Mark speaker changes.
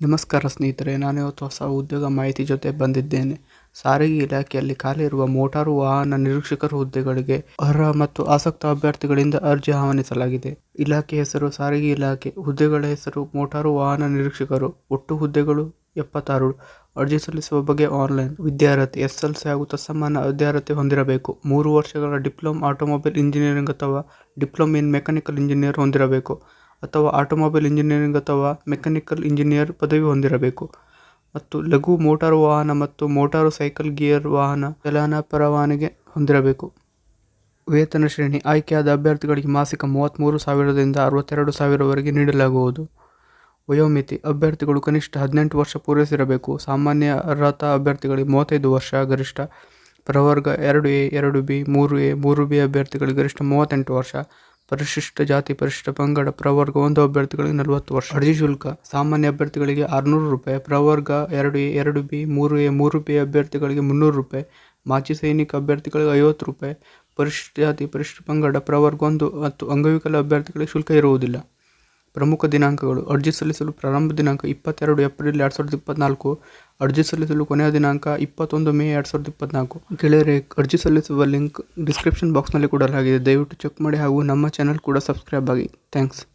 Speaker 1: ನಮಸ್ಕಾರ ಸ್ನೇಹಿತರೆ, ನಾನು ಇವತ್ತು ಹೊಸ ಉದ್ಯೋಗ ಮಾಹಿತಿ ಜೊತೆ ಬಂದಿದ್ದೇನೆ. ಸಾರಿಗೆ ಇಲಾಖೆಯಲ್ಲಿ ಖಾಲಿ ಇರುವ ಮೋಟಾರು ವಾಹನ ನಿರೀಕ್ಷಕರ ಹುದ್ದೆಗಳಿಗೆ ಅರ್ಹ ಮತ್ತು ಆಸಕ್ತ ಅಭ್ಯರ್ಥಿಗಳಿಂದ ಅರ್ಜಿ ಆಹ್ವಾನಿಸಲಾಗಿದೆ. ಇಲಾಖೆ ಹೆಸರು ಸಾರಿಗೆ ಇಲಾಖೆ, ಹುದ್ದೆಗಳ ಹೆಸರು ಮೋಟಾರು ವಾಹನ ನಿರೀಕ್ಷಕರು, ಒಟ್ಟು ಹುದ್ದೆಗಳು ಎಪ್ಪತ್ತಾರು. ಅರ್ಜಿ ಸಲ್ಲಿಸುವ ಬಗ್ಗೆ ಆನ್ಲೈನ್ ವಿದ್ಯಾರ್ಥಿ ಸಿ ಹಾಗೂ ತತ್ಸಮಾನ ವಿದ್ಯಾರ್ಥಿ ಹೊಂದಿರಬೇಕು. ಮೂರು ವರ್ಷಗಳ ಡಿಪ್ಲೊಮ್ ಆಟೋಮೊಬೈಲ್ ಇಂಜಿನಿಯರಿಂಗ್ ಅಥವಾ ಡಿಪ್ಲೊಮ್ ಇನ್ ಮೆಕ್ಯಾನಿಕಲ್ ಇಂಜಿನಿಯರ್ ಹೊಂದಿರಬೇಕು. ಅಥವಾ ಆಟೋಮೊಬೈಲ್ ಇಂಜಿನಿಯರಿಂಗ್ ಅಥವಾ ಮೆಕ್ಯಾನಿಕಲ್ ಇಂಜಿನಿಯರ್ ಪದವಿ ಹೊಂದಿರಬೇಕು. ಮತ್ತು ಲಘು ಮೋಟಾರು ವಾಹನ ಮತ್ತು ಮೋಟಾರು ಸೈಕಲ್ ಗಿಯರ್ ವಾಹನ ಚಲನ ಪರವಾನಗಿ ಹೊಂದಿರಬೇಕು. ವೇತನ ಶ್ರೇಣಿ ಆಯ್ಕೆಯಾದ ಅಭ್ಯರ್ಥಿಗಳಿಗೆ ಮಾಸಿಕ ಮೂವತ್ತ್ಮೂರು ಸಾವಿರದಿಂದ ಅರವತ್ತೆರಡು ಸಾವಿರವರೆಗೆ ನೀಡಲಾಗುವುದು. ವಯೋಮಿತಿ ಅಭ್ಯರ್ಥಿಗಳು ಕನಿಷ್ಠ ಹದಿನೆಂಟು ವರ್ಷ ಪೂರೈಸಿರಬೇಕು. ಸಾಮಾನ್ಯ ಅರ್ಹತಾ ಅಭ್ಯರ್ಥಿಗಳಿಗೆ ಮೂವತ್ತೈದು ವರ್ಷ ಗರಿಷ್ಠ. ಪ್ರವರ್ಗ ಎರಡು ಎ, ಎರಡು ಬಿ, ಮೂರು ಎ, ಮೂರು ಬಿ ಅಭ್ಯರ್ಥಿಗಳಿಗೆ ಗರಿಷ್ಠ ಮೂವತ್ತೆಂಟು ವರ್ಷ. ಪರಿಶಿಷ್ಟ ಜಾತಿ ಪರಿಶಿಷ್ಟ ಪಂಗಡ ಪ್ರವರ್ಗ ಒಂದು ಅಭ್ಯರ್ಥಿಗಳಿಗೆ ನಲವತ್ತು ವರ್ಷ. ಅರ್ಜಿ ಶುಲ್ಕ. ಸಾಮಾನ್ಯ ಅಭ್ಯರ್ಥಿಗಳಿಗೆ ಆರುನೂರು ರೂಪಾಯಿ, ಪ್ರವರ್ಗ ಎರಡು ಎ, ಎರಡು ಬಿ, ಮೂರು ಎ, ಮೂರು ಬಿ ಅಭ್ಯರ್ಥಿಗಳಿಗೆ ಮುನ್ನೂರು ರೂಪಾಯಿ, ಮಾಜಿ ಸೈನಿಕ ಅಭ್ಯರ್ಥಿಗಳಿಗೆ ಐವತ್ತು ರೂಪಾಯಿ, ಪರಿಶಿಷ್ಟ ಜಾತಿ ಪರಿಶಿಷ್ಟ ಪಂಗಡ ಪ್ರವರ್ಗ ಒಂದು ಮತ್ತು ಅಂಗವಿಕಲ ಅಭ್ಯರ್ಥಿಗಳಿಗೆ ಶುಲ್ಕ ಇರುವುದಿಲ್ಲ. ಪ್ರಮುಖ ದಿನಾಂಕಗಳು. ಅರ್ಜಿ ಸಲ್ಲಿಸಲು ಪ್ರಾರಂಭ ದಿನಾಂಕ ಇಪ್ಪತ್ತೆರಡು ಏಪ್ರಿಲ್ ಎರಡು ಸಾವಿರದ ಇಪ್ಪತ್ನಾಲ್ಕು. ಅರ್ಜಿ ಸಲ್ಲಿಸಲು ಕೊನೆಯ ದಿನಾಂಕ ಇಪ್ಪತ್ತೊಂದು ಮೇ ಎರಡು ಸಾವಿರದ ಇಪ್ಪತ್ನಾಲ್ಕು. ಗೆಳೆಯರೆ, ಅರ್ಜಿ ಸಲ್ಲಿಸುವ ಲಿಂಕ್ ಡಿಸ್ಕ್ರಿಪ್ಷನ್ ಬಾಕ್ಸ್ನಲ್ಲಿ ಕೊಡಲಾಗಿದೆ. ದಯವಿಟ್ಟು ಚೆಕ್ ಮಾಡಿ ಹಾಗೂ ನಮ್ಮ ಚಾನಲ್ ಕೂಡ ಸಬ್ಸ್ಕ್ರೈಬ್ ಆಗಿ. ಥ್ಯಾಂಕ್ಸ್.